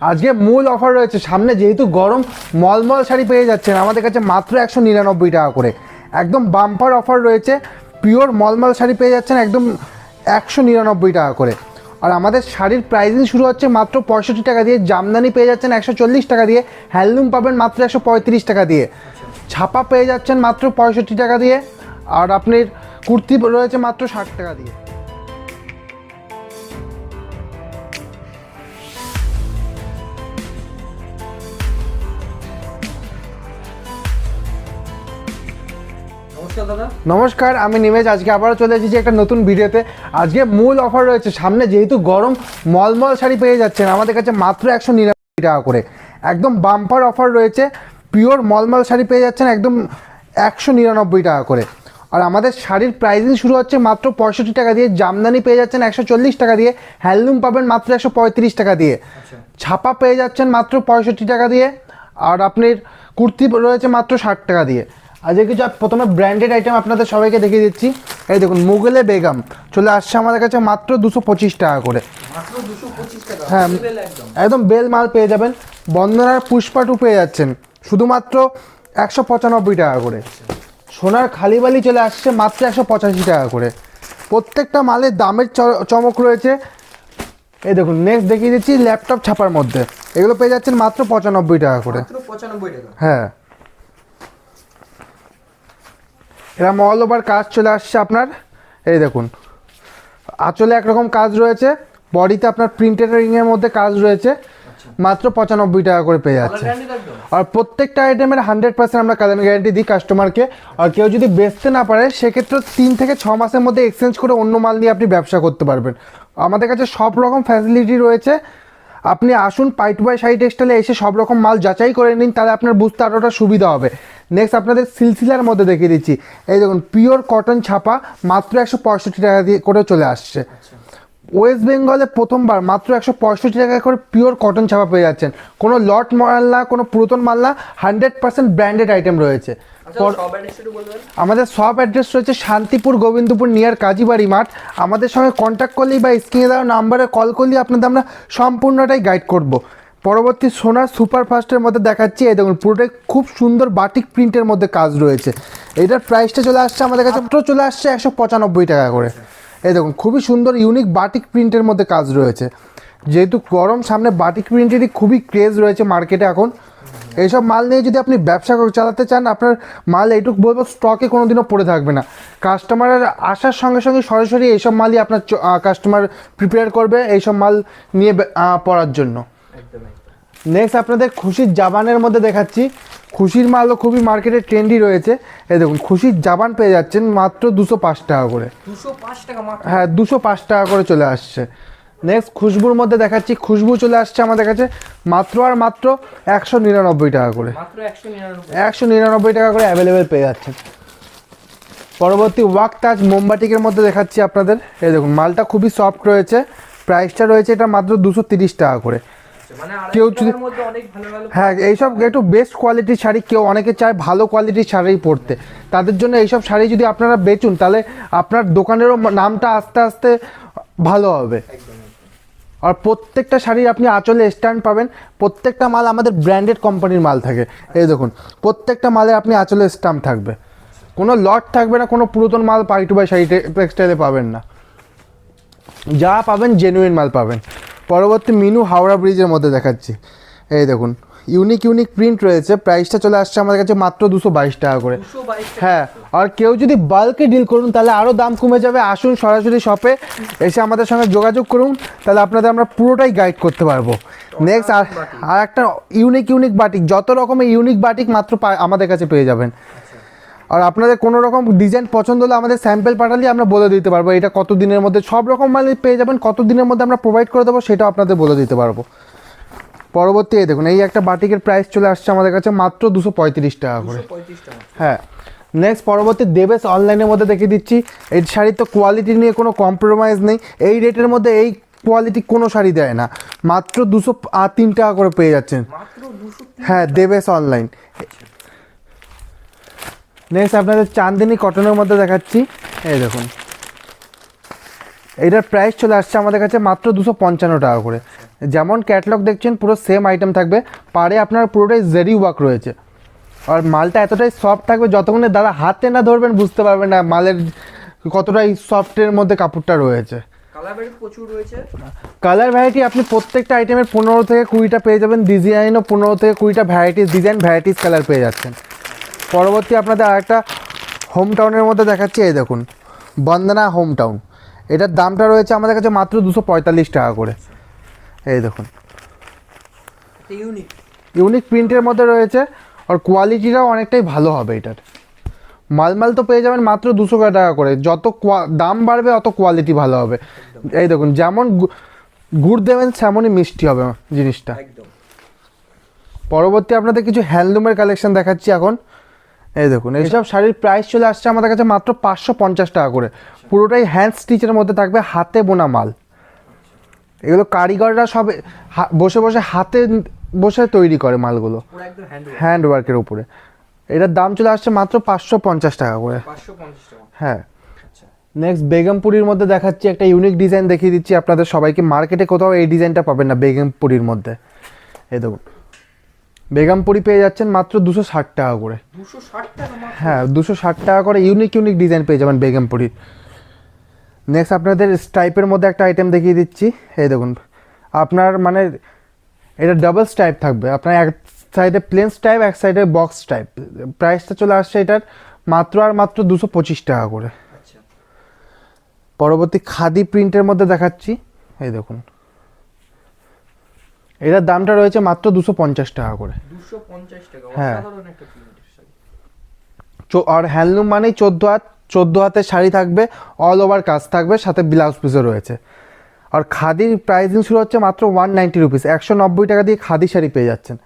আজকে মূল অফার রয়েছে। সামনে যেহেতু গরম, মলমল শাড়ি পেয়ে যাচ্ছেন। আমাদের কাছে মাত্র একশো নিরানব্বই টাকা করে। একদম বাম্পার অফার রয়েছে। পিওর মলমল শাড়ি পেয়ে যাচ্ছেন একদম একশো নিরানব্বই টাকা করে। আর আমাদের শাড়ির প্রাইসিং শুরু হচ্ছে মাত্র পঁয়ষট্টি টাকা দিয়ে। জামদানি পেয়ে যাচ্ছেন একশো চল্লিশ টাকা দিয়ে। হ্যান্ডলুম পাবেন মাত্র একশো পঁয়ত্রিশ টাকা দিয়ে। ছাপা পেয়ে যাচ্ছেন মাত্র পঁয়ষট্টি টাকা দিয়ে। আর আপনার কুর্তি রয়েছে মাত্র ষাট টাকা দিয়ে। নমস্কার দাদা। নমস্কার আমি নিমেশ আজকে আবারও চলে এসেছি একটা নতুন ভিডিওতে। আজকে মূল অফার রয়েছে সামনে যেহেতু গরম মলমল শাড়ি পেয়ে যাচ্ছেন। আমাদের কাছে মাত্র একশো নিরানব্বই টাকা করে। একদম বাম্পার অফার রয়েছে। পিওর মলমল শাড়ি পেয়ে যাচ্ছেন একদম একশো নিরানব্বই টাকা করে। আর আমাদের শাড়ির প্রাইসিং শুরু হচ্ছে মাত্র পঁয়ষট্টি টাকা দিয়ে। জামদানি পেয়ে যাচ্ছেন একশো চল্লিশ টাকা দিয়ে। হ্যান্ডলুম পাবেন মাত্র একশো পঁয়ত্রিশ টাকা দিয়ে। ছাপা পেয়ে যাচ্ছেন মাত্র পঁয়ষট্টি টাকা দিয়ে। আর আপনার কুর্তি রয়েছে মাত্র ষাট টাকা দিয়ে। আজকে কিছু প্রথমে ব্র্যান্ডেড আইটেম আপনাদের সবাইকে দেখিয়ে দিচ্ছি। এই দেখুন মুগলে বেগম। চলে আসছে আমাদের কাছে মাত্র দুশো পঁচিশ টাকা করে। হ্যাঁ। একদম। বেল মাল পেয়ে যাবেন। বন্দনার পুষ্পাটু পেয়ে যাচ্ছেন। শুধুমাত্র একশো পঁচানব্বই টাকা করে। সোনার খালিবালি চলে আসছে মাত্র একশো পঁচাশি টাকা করে। প্রত্যেকটা মালের দামের চ- চমক রয়েছে। এই দেখুন নেক্সট দেখিয়ে দিচ্ছি ল্যাপটপ ছাপার মধ্যে। এগুলো পেয়ে যাচ্ছেন মাত্র পঁচানব্বই টাকা করে। পঁচানব্বই টাকা। হ্যাঁ। এরা অল ওভার কাজ চলে আসছে আপনার। এই দেখুন। আঁচলে একরকম কাজ রয়েছে। বডিতে আপনার প্রিন্টেরিংয়ের মধ্যে কাজ রয়েছে। মাত্র পঁচানব্বই টাকা করে পেয়ে যাচ্ছে। আর প্রত্যেকটা আইটেমের হান্ড্রেড পার্সেন্ট আমরা কালার গ্যারান্টি দিই কাস্টমারকে আর কেউ যদি বেচতে না পারে সেক্ষেত্রে তিন থেকে ছ মাসের মধ্যে এক্সচেঞ্জ করে অন্য মাল নিয়ে আপনি ব্যবসা করতে পারবেন। আমাদের কাছে সব রকম ফ্যাসিলিটি রয়েছে। আপনি আসুন পাই টু বাই সাই টেক্সটাইলে এসে সব রকম মাল যাচাই করে নিন, তাহলে আপনার বুঝতে আরোটা সুবিধা হবে। নেক্সট আপনাদের সিলসিলার মধ্যে দেখিয়ে দিচ্ছি। এই দেখুন পিওর কটন ছাপা মাত্র একশো পঁয়ষট্টি টাকা দিয়ে করে চলে আসছে। ওয়েস্ট বেঙ্গলে প্রথমবার মাত্র একশো পঁয়ষট্টি টাকা করে পিওর কটন ছাপা পেয়ে যাচ্ছেন। কোনো লট মাল না, কোনো পুরাতন মাল না হান্ড্রেড পার্সেন্ট ব্র্যান্ডেড আইটেম রয়েছে। আচ্ছা পর- আমাদের সব অ্যাড্রেস রয়েছে শান্তিপুর গোবিন্দপুর নিয়ার কাজীবাড়ি মাঠ। আমাদের সঙ্গে কন্ট্যাক্ট করলেই বা স্ক্রিনে দেওয়া নাম্বারে কল করলেই আপনাদের আমরা সম্পূর্ণটাই গাইড করব। পরবর্তী সোনার সুপারফাস্টের মধ্যে দেখাচ্ছি। এই দেখুন পুরোটাই খুব সুন্দর বাটিক প্রিন্টের মধ্যে কাজ রয়েছে। এটার প্রাইসটা চলে আসছে আমাদের কাছে মাত্র চলে আসছে একশো পঁচানব্বই টাকা করে। এই দেখুন খুবই সুন্দর ইউনিক বাটিক প্রিন্টের মধ্যে কাজ রয়েছে। যেহেতু গরম সামনে বাটিক প্রিন্টেরই খুবই ক্রেজ রয়েছে মার্কেটে এখন। এইসব মাল নিয়ে যদি আপনি ব্যবসা চালাতে চান আপনার মাল এইটুকু বলব স্টকে কোনো দিনও পড়ে থাকবে না। কাস্টমারের আসার সঙ্গে সঙ্গে সরাসরি এইসব মালই আপনার কাস্টমার প্রিপেয়ার করবে এইসব মাল নিয়ে পড়ার জন্য। নেক্সট আপনাদের খুশির জাবানের মধ্যে দেখাচ্ছি। খুশির মালও খুবই মার্কেটে ট্রেন্ডি রয়েছে। এই দেখুন খুশির জাবান পেয়ে যাচ্ছেন মাত্র দুশো পাঁচ টাকা করে। দুশো পাঁচ টাকা হ্যাঁ দুশো পাঁচ টাকা করে চলে আসছে। নেক্সট খুশবুর মধ্যে দেখাচ্ছি। খুশবু চলে আসছে আমাদের কাছে মাত্র আর মাত্র একশো নিরানব্বই টাকা করে। একশো নিরানব্বই। টাকা করে অ্যাভেলেবেল পেয়ে যাচ্ছেন পরবর্তী ওয়াক তাজ মোমবাটিকের মধ্যে দেখাচ্ছি আপনাদের। এই দেখুন মালটা খুবই সফট রয়েছে। প্রাইসটা রয়েছে এটা মাত্র দুশো তিরিশ টাকা করে। মানে কেউ যদি- হ্যাঁ এইসব একটু বেস্ট কোয়ালিটির শাড়ি কেউ অনেকে চায় ভালো কোয়ালিটির শাড়ি পরতে। তাদের জন্য এইসব শাড়ি যদি আপনারা বেচুন তাহলে আপনার দোকানেরও নামটা আস্তে আস্তে ভালো হবে। আর প্রত্যেকটা শাড়ির আপনি আঁচলে স্ট্যান্ড পাবেন। প্রত্যেকটা মাল আমাদের ব্র্যান্ডেড কোম্পানির মাল থাকে। এই দেখুন, প্রত্যেকটা মালে আপনি আঁচলে স্ট্যাম্প থাকবে। কোনো লট থাকবে না, কোনো পুরাতন মাল পাই টু বাই শাড়ি টেক্সটাইলে পাবেন না। যা পাবেন জেনুইন মাল পাবেন। পরবর্তী মিনু হাওড়া ব্রিজের মধ্যে দেখাচ্ছি। এই দেখুন ইউনিক ইউনিক প্রিন্ট রয়েছে। প্রাইসটা চলে আসছে আমাদের কাছে মাত্র দুশো বাইশ টাকা করে। হ্যাঁ আর কেউ যদি বাল্কে ডিল করুন তাহলে আরও দাম কমে যাবে। আসুন সরাসরি শপে এসে আমাদের সঙ্গে যোগাযোগ করুন তাহলে আপনাদের আমরা পুরোটাই গাইড করতে পারব। নেক্সট আর আর একটা ইউনিক ইউনিক বাটিক যত রকমের ইউনিক বাটিক মাত্র পা- আমাদের কাছে পেয়ে যাবেন। আর আপনাদের কোনো রকম ডিজাইন পছন্দ হলে আমাদের স্যাম্পেল পাঠালে আমরা বলে দিতে পারব। এটা কত দিনের মধ্যে সব রকম মাল পেয়ে যাবেন কত দিনের মধ্যে আমরা প্রোভাইড করে দেবো সেটাও আপনাদের বলে দিতে পারব। পরবর্তী এই দেখুন এই একটা বাটিকের প্রাইস চলে আসছে আমাদের কাছে মাত্র দুশো পঁয়ত্রিশ টাকা করে। হ্যাঁ। নেক্সট পরবর্তী দেবেশ অনলাইনের মধ্যে দেখে দিচ্ছি এই শাড়ির তো কোয়ালিটি নিয়ে কোনো কম্প্রোমাইজ নেই। এই রেটের মধ্যে এই কোয়ালিটি কোনো শাড়ি দেয় না। মাত্র দুশো তিন টাকা করে পেয়ে যাচ্ছেন। হ্যাঁ দেবেশ অনলাইন নেক্সট আপনাদের চান্দিনী কটনের মধ্যে দেখাচ্ছি। এই দেখুন। এটার প্রাইস চলে আসছে আমাদের কাছে মাত্র দুশো পঞ্চান্ন টাকা করে। যেমন ক্যাটলগ দেখছেন পুরো সেম আইটেম থাকবে। পারে আপনার পুরোটাই জেরি ওয়ার্ক রয়েছে। আর মালটা এতটাই সফট থাকবে যতক্ষণে দাদা হাতে না ধরবেন বুঝতে পারবেন না মালের কতটাই সফটের মধ্যে কাপড়টা রয়েছে। কালার ভ্যারাইটি প্রচুর রয়েছে। কালার ভ্যারাইটি আপনি প্রত্যেকটা আইটেমের পনেরো থেকে কুড়িটা পেয়ে যাবেন। ডিজাইনও পনেরো থেকে কুড়িটা ভ্যারাইটিস ডিজাইন ভ্যারাইটিস কালার পেয়ে যাচ্ছেন। পরবর্তী আপনাদের আরেকটা হোম টাউনের মধ্যে দেখাচ্ছি এই দেখুন। বন্দনা হোম টাউন এটার দামটা রয়েছে আমাদের কাছে মাত্র দুশো পঁয়তাল্লিশ টাকা করে। এই দেখুন। ইউনিক ইউনিক প্রিন্টের মধ্যে রয়েছে আর কোয়ালিটিটাও অনেকটাই ভালো হবে এটার। মালমাল তো পেয়ে যাবেন মাত্র দুশো টাকা করে। যত কোয়া- দাম বাড়বে অত কোয়ালিটি ভালো হবে। এই দেখুন যেমন গুড় দেবেন তেমনই মিষ্টি হবে জিনিসটা। পরবর্তী আপনাদের কিছু হ্যান্ডলুমের কালেকশন দেখাচ্ছি এখন। এই দেখুন এইসব শাড়ির প্রাইস চলে আসছে আমাদের কাছে মাত্র পাঁচশো পঞ্চাশ টাকা করে। পুরোটাই হ্যান্ড স্টিচের মধ্যে থাকবে হাতে বোনা মাল। এগুলো কারিগররা সব বসে বসে হাতে বসে তৈরি করে মালগুলো। হ্যান্ড ওয়ার্কের উপরে। এটার দাম চলে আসছে মাত্র পাঁচশো পঞ্চাশ টাকা করে। হ্যাঁ। আচ্ছা। নেক্সট বেগমপুরির মধ্যে দেখাচ্ছি একটা ইউনিক ডিজাইন দেখিয়ে দিচ্ছি আপনাদের সবাইকে। মার্কেটে কোথাও এই ডিজাইনটা পাবেন না বেগমপুরির মধ্যে। এই দেখুন। বেগমপুরি পেয়ে যাচ্ছেন মাত্র দুশো ষাট টাকা করে। দুশো ষাট টাকা হ্যাঁ দুশো ষাট টাকা করে ইউনিক ইউনিক ডিজাইন পেয়ে যাবেন বেগমপুরির। নেক্সট আপনাদের স্টাইপের মধ্যে একটা আইটেম দেখিয়ে দিচ্ছি। এই দেখুন আপনার মানে এটা ডাবল স্টাইপ থাকবে। আপনার এক সাইডে প্লেন স্টাইপ এক সাইডে বক্স টাইপ প্রাইসটা চলে আসছে এটার মাত্র আর মাত্র দুশো পঁচিশ টাকা করে। আচ্ছা। পরবর্তী খাদি প্রিন্টের মধ্যে দেখাচ্ছি। এই দেখুন এটার দামটা রয়েছে মাত্র দুশো পঞ্চাশ টাকা করে। পঞ্চাশ হ্যাঁ। আর হ্যান্ডলুম মানেই চোদ্দ হাত। চোদ্দ হাতের শাড়ি থাকবে অল ওভার কাজ থাকবে সাথে ব্লাউজ পিসও রয়েছে। আর খাদির প্রাইসিং শুরু হচ্ছে মাত্র ওয়ান নাইনটি রুপিস একশো নব্বই টাকা দিয়ে খাদি শাড়ি পেয়ে যাচ্ছেন।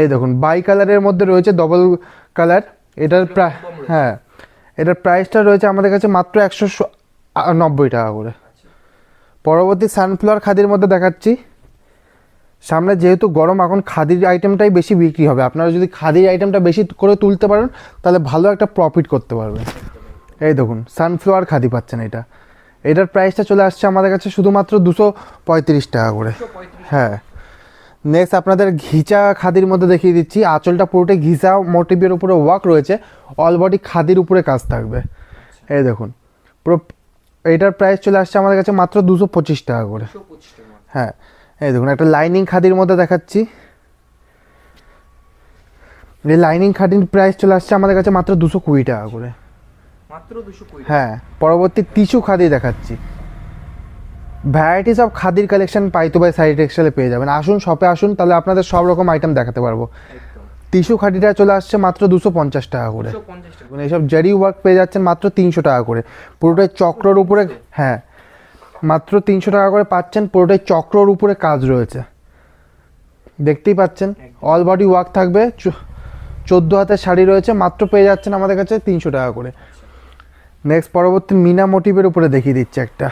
এই দেখুন বাই কালারের মধ্যে রয়েছে ডবল কালার এটার প্রায় হ্যাঁ এটার প্রাইসটা রয়েছে আমাদের কাছে মাত্র একশো নব্বই টাকা করে। আচ্ছা। পরবর্তী সানফ্লাওয়ার খাদির মধ্যে দেখাচ্ছি। সামনে যেহেতু গরম এখন খাদির আইটেমটাই বেশি বিক্রি হবে। আপনারা যদি খাদির আইটেমটা বেশি করে তুলতে পারেন তাহলে ভালো একটা প্রফিট করতে পারবেন। এই দেখুন সানফ্লাওয়ার খাদি পাচ্ছেন এটা। এটার প্রাইসটা চলে আসছে আমাদের কাছে শুধুমাত্র দুশো পঁয়ত্রিশ টাকা করে। হ্যাঁ। নেক্সট আপনাদের ঘিচা খাদির মধ্যে দেখিয়ে দিচ্ছি। আঁচলটা পুরোটাই ঘিচা মোটিভের উপরে ওয়ার্ক রয়েছে। অল বডি খাদির উপরে কাজ থাকবে। এই দেখুন পুরো এইটার প্রাইস চলে আসছে আমাদের কাছে মাত্র দুশো পঁচিশ টাকা করে। হ্যাঁ। এই দেখুন একটা লাইনিং খাদির মধ্যে দেখাচ্ছি। এই লাইনিং খাদির প্রাইস চলে আসছে আমাদের কাছে মাত্র দুশো কুড়ি টাকা করে। মাত্র দুশো কুড়ি হ্যাঁ পরবর্তী টিস্যু খাদি দেখাচ্ছি। ভ্যারাইটিস অফ খাদির কালেকশন পাইতো বাই সাইড টেক্সটাইলে পেয়ে যাবেন। আসুন শপে আসুন তাহলে আপনাদের সব রকম আইটেম দেখাতে পারব। টিস্যু খাদিটা চলে আসছে মাত্র দুশো পঞ্চাশ টাকা করে। মানে এইসব জারি ওয়ার্ক পেয়ে যাচ্ছেন মাত্র তিনশো টাকা করে। পুরোটাই চক্রর উপরে হ্যাঁ মাত্র তিনশো টাকা করে পাচ্ছেন। পুরোটাই চক্রর উপরে কাজ রয়েছে। দেখতেই পাচ্ছেন অল বডি ওয়ার্ক থাকবে। চোদ্দ হাতের শাড়ি রয়েছে মাত্র পেয়ে যাচ্ছেন আমাদের কাছে তিনশো টাকা করে। নেক্সট পরবর্তী মিনা মোটিভের উপরে দেখিয়ে দিচ্ছে একটা।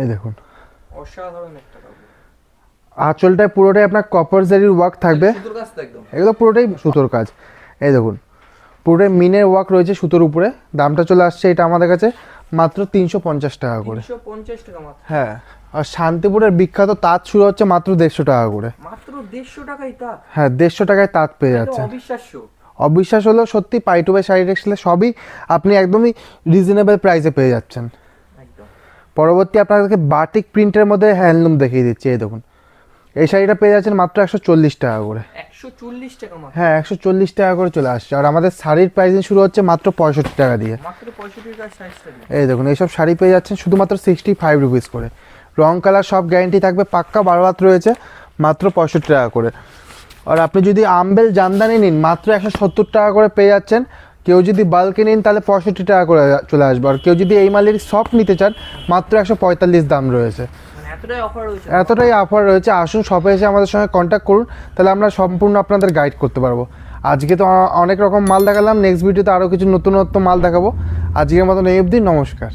এই দেখুন। আঁচলটায় পুরোটাই আপনার কপার জারির ওয়ার্ক থাকবে। এগুলো পুরোটাই সুতোর কাজ। এই দেখুন পুরোটাই মিনের ওয়ার্ক রয়েছে সুতোর উপরে। দামটা চলে আসছে এটা আমাদের কাছে মাত্র তিনশো পঞ্চাশ টাকা করে। হ্যাঁ আর শান্তিপুরের বিখ্যাত তাঁত শুরু হচ্ছে মাত্র দেড়শো টাকা করে। মাত্র দেড়শো টাকাই তা হ্যাঁ দেড়শো টাকায় তাঁত পেয়ে যাচ্ছে। অবিশ্বাস্য। অবিশ্বাস হলো সত্যি পাই টু বাই শাড়ি টেক্সটাইলে সবই আপনি একদমই রিজনেবল প্রাইসে পেয়ে যাচ্ছেন। পরবর্তী আপনাদেরকে বাটিক প্রিন্টের মধ্যে হ্যান্ডলুম দেখিয়ে দিচ্ছি এই দেখুন। এই শাড়িটা পেয়ে যাচ্ছেন মাত্র একশো চল্লিশ টাকা করে। হ্যাঁ একশো চল্লিশ টাকা করে চলে আসছে। আর আমাদের শাড়ির প্রাইসিং শুরু হচ্ছে মাত্র পঁয়ষট্টি টাকা দিয়ে। এই দেখুন এইসব শাড়ি পেয়ে যাচ্ছেন শুধুমাত্র সিক্সটি ফাইভ রুপিস করে। রং কালার সব গ্যারেন্টি থাকবে পাক্কা বারো হাত রয়েছে মাত্র পঁয়ষট্টি টাকা করে। আর আপনি যদি আমবেল জামদানি নিন মাত্র একশো সত্তর টাকা করে পেয়ে যাচ্ছেন। কেউ যদি বাল্কে নিন তাহলে পঁয়ষট্টি টাকা করে চলে আসবে। আর কেউ যদি এই মালের সফট নিতে চান মাত্র একশো পঁয়তাল্লিশ দাম রয়েছে। মানে এতটাই অফার রয়েছে? এতটাই অফার রয়েছে। আসুন শপে এসে আমাদের সঙ্গে কন্ট্যাক্ট করুন তাহলে আমরা সম্পূর্ণ আপনাদের গাইড করতে পারব। আজকে তো অনেক রকম মাল দেখালাম নেক্সট ভিডিওতে আরও কিছু নতুনত্ব মাল দেখাবো। আজকের মতন এই অবধি নমস্কার।